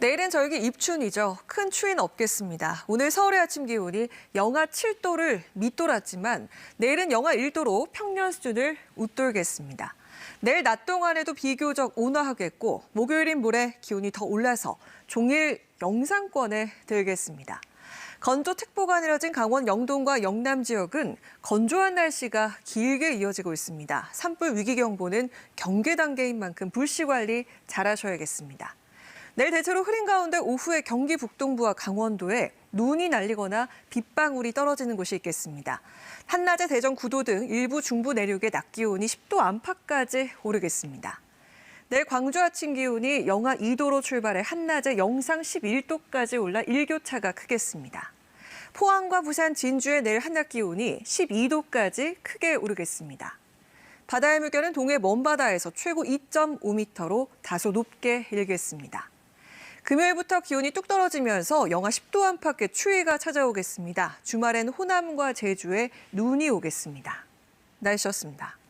내일은 절기 입춘이죠. 큰 추위는 없겠습니다. 오늘 서울의 아침 기온이 영하 7도를 밑돌았지만 내일은 영하 1도로 평년 수준을 웃돌겠습니다. 내일 낮 동안에도 비교적 온화하겠고 목요일인 모레 기온이 더 올라서 종일 영상권에 들겠습니다. 건조특보가 내려진 강원 영동과 영남 지역은 건조한 날씨가 길게 이어지고 있습니다. 산불 위기경보는 경계 단계인 만큼 불씨 관리 잘하셔야겠습니다. 내일 대체로 흐린 가운데 오후에 경기 북동부와 강원도에 눈이 날리거나 빗방울이 떨어지는 곳이 있겠습니다. 한낮에 대전 9도 등 일부 중부 내륙의 낮 기온이 10도 안팎까지 오르겠습니다. 내일 광주 아침 기온이 영하 2도로 출발해 한낮에 영상 11도까지 올라 일교차가 크겠습니다. 포항과 부산, 진주의 내일 한낮 기온이 12도까지 크게 오르겠습니다. 바다의 물결은 동해 먼바다에서 최고 2.5m로 다소 높게 일겠습니다. 금요일부터 기온이 뚝 떨어지면서 영하 10도 안팎의 추위가 찾아오겠습니다. 주말엔 호남과 제주에 눈이 오겠습니다. 날씨였습니다.